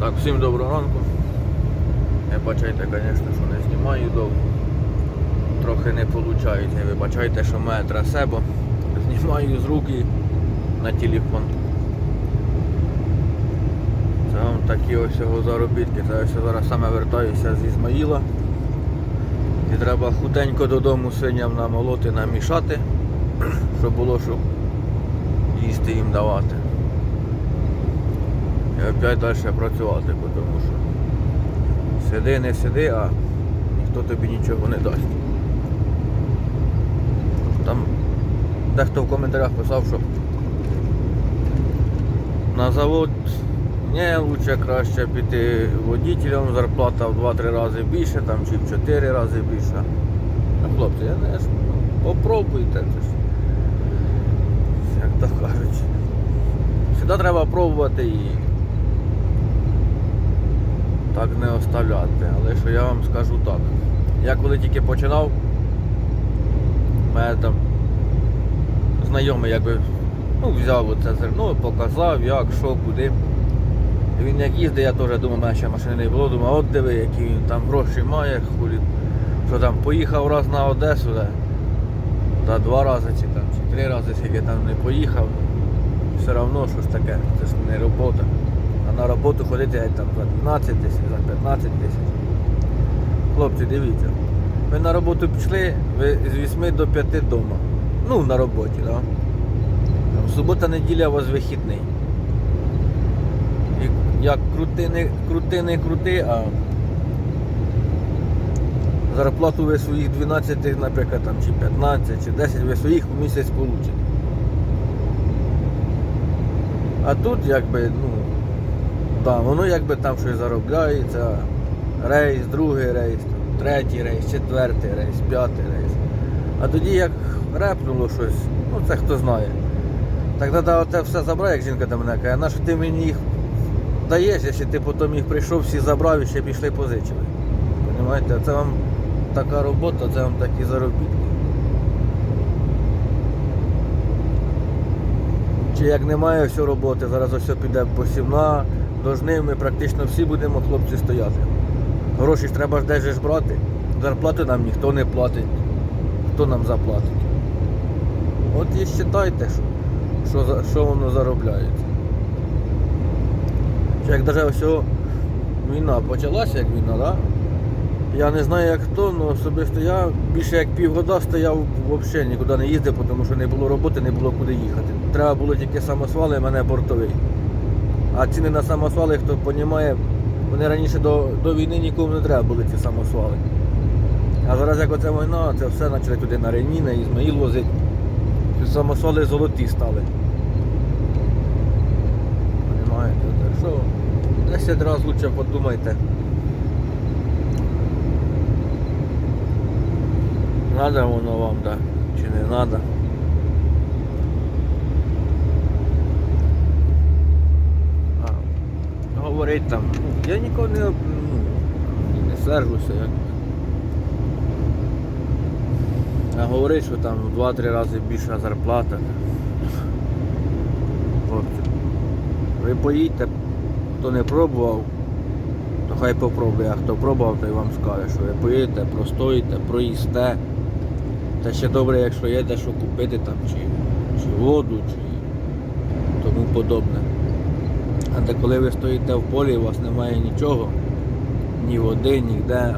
Так, всім доброго ранку. Не бачайте, звісно, що не знімаю довго. Трохи не виходить. Вибачайте, що мене трасе, бо знімаю з руки на телефон. Це вам такі ось його заробітки. Це ось зараз саме вертаюся з Ізмаїла. І треба худенько додому свиням намолоти, намішати, щоб було що їсти їм давати. І опять далі працювати, тому що сиди, не сиди, а ніхто тобі нічого не дасть. Там дехто в коментарях писав, що на завод не лучше краще піти водителем, зарплата в 2-3 рази більше, там, чи в 4 рази більше. Ну, хлопці, я не ну, попробуйте. Це ж, як то кажуть. Всегда треба пробувати і так не оставляти. Але що я вам скажу так. Я коли тільки починав, мене там знайомий якби ну, взяв оце зерно, показав, як, що, куди. Він як їздить, я теж думав, мене ще машини не було, думав, от диви, які він там гроші має, хулі. Що там, поїхав раз на Одесу, да, та два рази чи там, чи три рази, скільки там не поїхав. Все одно щось таке, це ж не робота. На роботу ходити там за 12 тисяч, за 15 тисяч. Хлопці, дивіться. Ви на роботу пішли, ви з 8 до 5 вдома. Ну, на роботі. Да? Там Субота, неділя у вас вихідний. І як крути, не крути, не крути, а зарплату ви своїх 12, наприклад, там, чи 15, чи 10, ви своїх у місяць получите. А тут якби, ну, да, воно якби там щось заробляється. Рейс, другий рейс, третій рейс, четвертий рейс, п'ятий рейс. А тоді як репнуло щось, ну це хто знає. Так треба оце все забрати, як жінка до мене каже, на що ти мені їх даєш, якщо ти потім їх прийшов, всі забрав і ще пішли позичили. Понимаєте, це вам така робота, це вам такі заробітки. Чи як немає все роботи, зараз ось піде посівна, до жнив ми практично всі будемо хлопці стояти. Гроші ж треба ж десь ж брати. Зарплати нам ніхто не платить. Хто нам заплатить? От і вважайте, що, що, що воно заробляється. Як навіть ось війна почалася, як війна, да? Я не знаю як хто, але особисто я більше як півгода стояв взагалі нікуди не їздив, тому що не було роботи, не було куди їхати. Треба було тільки самосвали, мене бортовий. А ціни на самосвали, хто розуміє, вони раніше до, до війни нікому не треба були ці самосвали. А зараз як оця війна, це все почали туди на Рені, на Ізмаїл возити. Самосвали золоті стали. Понимаєте? Так що 10 разів лучше подумайте. Надо воно вам, да, чи не надо. А, говорить там, я нікого не, ну, не сержуся, як. А говорить, що там в 2-3 рази більша зарплата. Хлопці, ви поїдьте, хто не пробував, то хай попробує, а хто пробував, той вам скаже, що ви поїдете, простоїте, проїсте. Та ще добре, якщо є де що купити там, чи, чи воду, чи тому подобне. А де коли ви стоїте в полі, у вас немає нічого, ні води, ніде.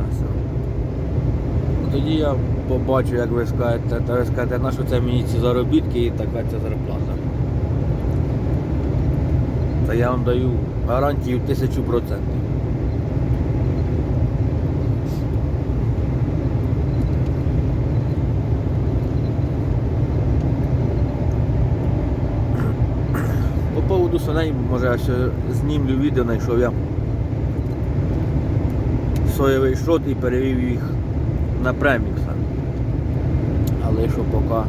Ну, Тоді я побачу, як ви скажете, та ви скажете, на що це мені ці заробітки і така ця зарплата. Та я вам даю гарантію тисячу процентів. Свиней, може я ще знімлю відео, знайшов я соєвий шрот і перевів їх на премікса. Але що поки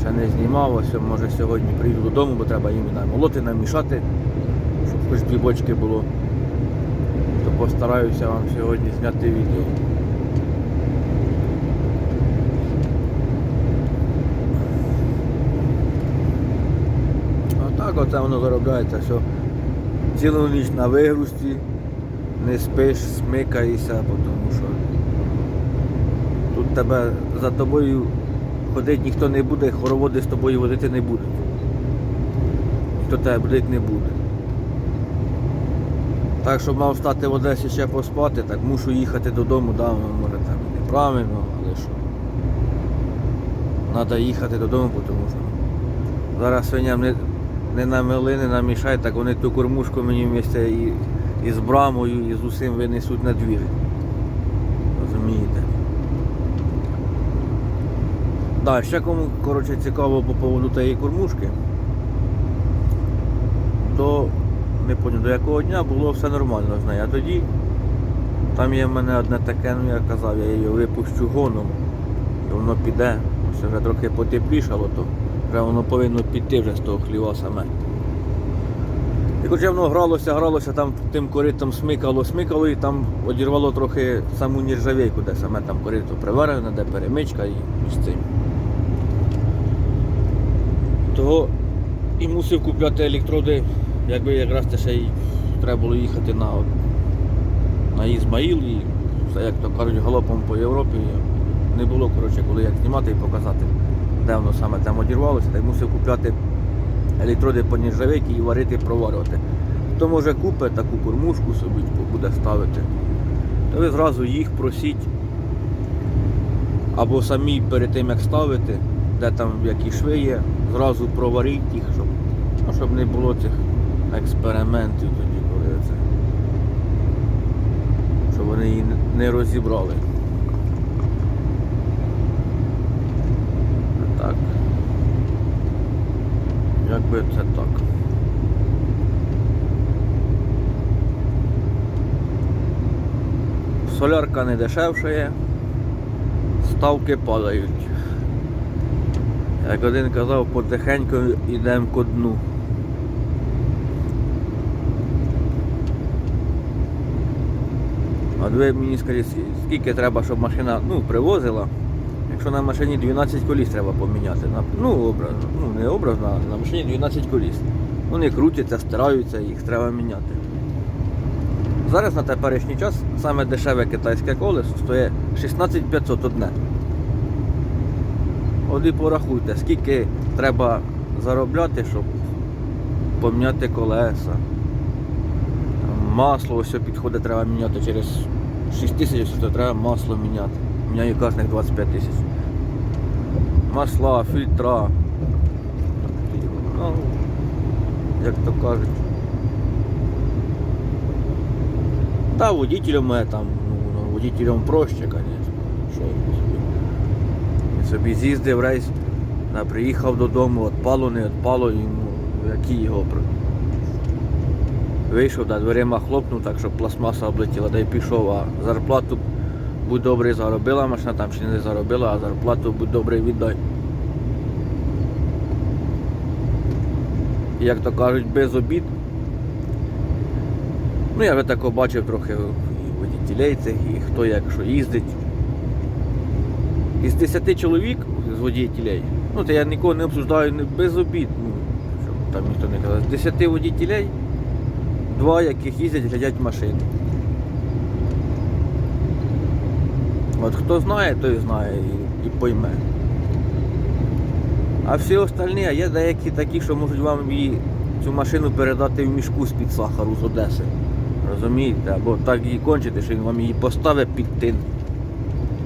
ще не знімав, ось може сьогодні приїду додому, бо треба їм намолоти, намішати, щоб хоч дві бочки було. То постараюся вам сьогодні зняти відео. А так оце воно заробляється все цілу ніч на вигрузці, не спиш, смикаєшся, тому що тут тебе за тобою ходити ніхто не буде, хороводи з тобою водити не будуть. Ніхто тебе будити не буде. Так, щоб мав стати в Одесі ще поспати, так мушу їхати додому, да, може там неправильно, але що. Треба їхати додому, тому що зараз свиням не, не намели, не намішай, так вони ту кормушку мені вместе і, і з брамою, і з усім винесуть на двір. Розумієте? Так, ще кому коротше, цікаво по поводу тієї кормушки, то не пам'ятаю, до якого дня було все нормально з нею. А тоді там є в мене одне таке, ну я казав, я її випущу гоном, і воно піде. Все вже трохи потеплішало, то вже воно повинно піти вже з того хліва саме. І хоча воно гралося, гралося, там тим коритом смикало, смикало і там одірвало трохи саму нержавейку, де саме там корито приварене, де перемичка і між цим. Того і мусив купляти електроди, якби якраз це ще й треба було їхати на, на Ізмаїл і як то кажуть, галопом по Європі. Не було коротше, коли як знімати і показати, де саме там одірвалося, та й мусив купляти електроди по нержавейки і варити, проварювати. То може купить таку кормушку собі буде ставити, то ви зразу їх просіть або самі перед тим як ставити, де там які шви є, зразу проваріть їх, щоб, ну, щоб не було цих експериментів тоді, коли це. Щоб вони її не розібрали. Так. Якби це так. Солярка не дешевшає, ставки падають. Як один казав, потихеньку йдемо ко дну. А ви мені скажіть, скільки треба, щоб машина ну, привозила. Якщо на машині 12 коліс треба поміняти. Ну, образно, ну не образно, а на машині 12 коліс. Вони крутяться, стираються, їх треба міняти. Зараз на теперішній час саме дешеве китайське колесо стоїть 16 500 одне. От і порахуйте, скільки треба заробляти, щоб поміняти колеса. Масло ось підходить, треба міняти через 6 тисяч, то треба масло міняти. Міняю кожних 25 тисяч. Масла, фільтра. Ну, як то кажуть. Та водителям мене там, ну, ну, водителям проще, звісно. Що я собі. З'їздив рейс, приїхав додому, отпало, не отпало, йому, які його Вийшов, да, дверима хлопнув, так щоб пластмаса облетіла, да й пішов, а зарплату будь добрий заробила, машина там ще не заробила, а зарплату будь добрий віддай. Як то кажуть, без обід. Ну я вже тако бачив трохи і водітелей цих, і хто як що їздить. Із 10 чоловік з водітелей, ну то я нікого не обсуждаю не без обід, ну, щоб там ніхто не казав. З 10 водітелей, два яких їздять, глядять машини. От хто знає, той знає і, і пойме. А всі остальні, а є деякі такі, що можуть вам її, цю машину передати в мішку з-під сахару з Одеси. Розумієте? Або так її кончити, що він вам її поставить під тин.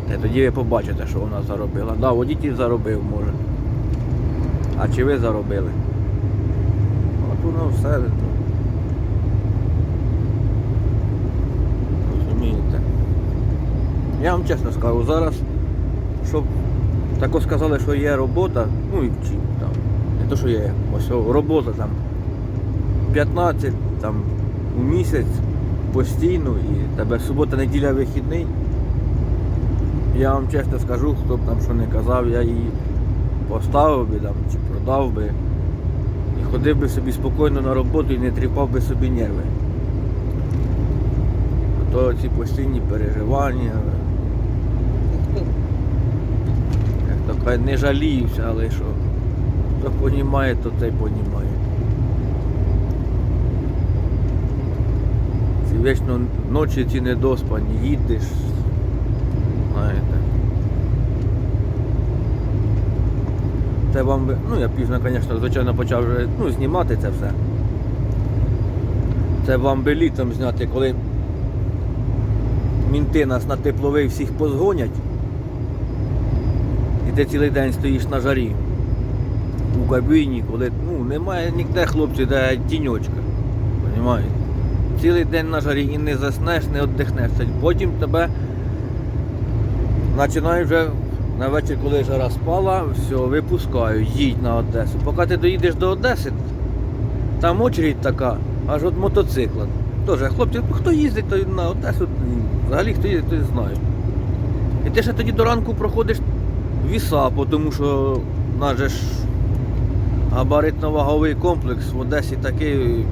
Та тоді ви побачите, що вона заробила. Да, водитель заробив може. А чи ви заробили? От воно все. Розумієте? Я вам чесно скажу, зараз, щоб тако сказали, що є робота, ну і вчим там. Не то, що є, ось робота там 15 там у місяць постійно і тебе субота, неділя вихідний. Я вам чесно скажу, хто б там що не казав, я її поставив би там чи продав би. І ходив би собі спокійно на роботу і не тріпав би собі нерви. А то ці постійні переживання. Не жаліюся, але що. Хто понімає, то той понімає. вічно ночі ці недоспані, їдеш. Знаєте. Це вам. Ну я пізно, звісно, звичайно, почав вже ну, знімати це все. Це вам би літом зняти, коли мінти нас на тепловий всіх позгонять. І ти цілий день стоїш на жарі у кабіні, коли ну, немає ніде хлопці, де тіньочка. Понімаєте? Цілий день на жарі і не заснеш, не віддихнеш. Потім тебе починають вже на вечір, коли жара спала, все, випускаю, їдь на Одесу. Поки ти доїдеш до Одеси, там очередь така, аж від мотоцикла. Тоже, хлопці, ну, хто їздить то на Одесу, взагалі хто їздить, той знає. І ти ще тоді до ранку проходиш віса, тому що же ж габаритно-ваговий комплекс в Одесі такий,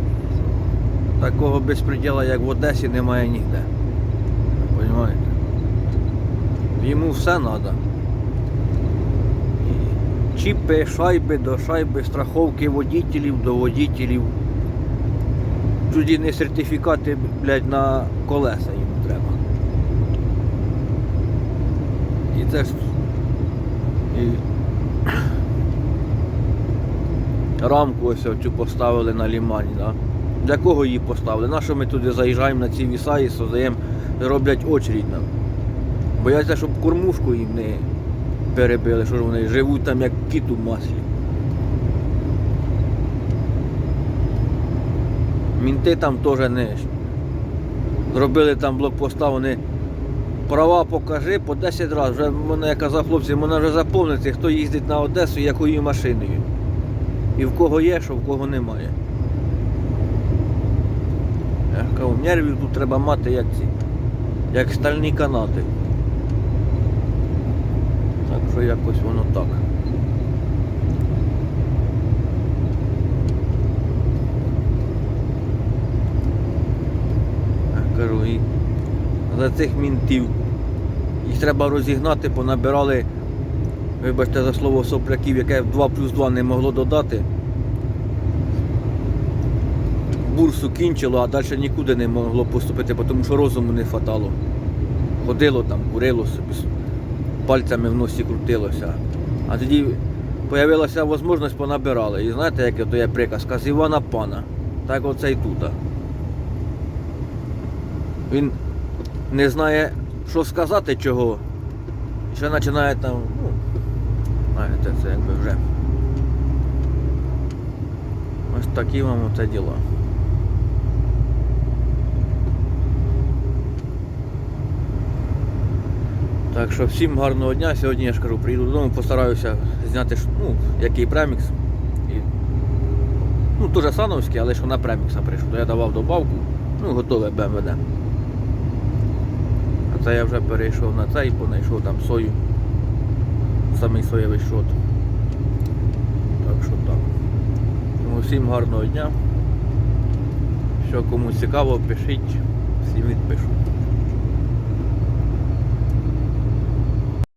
такого безпреділа, як в Одесі, немає ніде. Понимаєте? Йому все треба. Чіпи, шайби до шайби, страховки водітелів до водітелів. Тоді не сертифікати, блядь, на колеса йому треба. І це. І... Рамку ось цю поставили на лімані, да? Для кого її поставили? На що ми туди заїжджаємо на ці віса і создаємо, роблять очередь нам. Бояться, щоб кормушку їм не перебили, що вони живуть там як кіт у маслі. Мінти там теж не зробили там блокпоста, вони права покажи по 10 разів. Вже мене я казав хлопці, мене вже заповнити, хто їздить на Одесу, якою машиною. І в кого є, що в кого немає. Я кажу, нервів тут треба мати як ці, як стальні канати. Так що якось воно так. Я кажу, і за цих мінтів їх треба розігнати, понабирали, вибачте за слово сопляків, яке 2 плюс 2 не могло додати. Бурсу кінчило, а далі нікуди не могло поступити, тому що розуму не хватало. Ходило там, курило собі, пальцями в носі крутилося. А тоді з'явилася можливість понабирали. І знаєте, яке то є приказка з Івана Пана. Так оце і тут. Він не знає, що сказати чого. Ще починає там, ну, знаєте, це якби вже. Ось такі вам оце діла. Так що всім гарного дня. Сьогодні я ж кажу, приїду додому, постараюся зняти ну, який премікс. І, ну, теж сановський, але що на премікса прийшов. Я давав добавку, ну, готове БМВД. А це я вже перейшов на цей, понайшов там сою. Самий соєвий шот. Так що так. Тому всім гарного дня. Що комусь цікаво, пишіть, всім відпишу.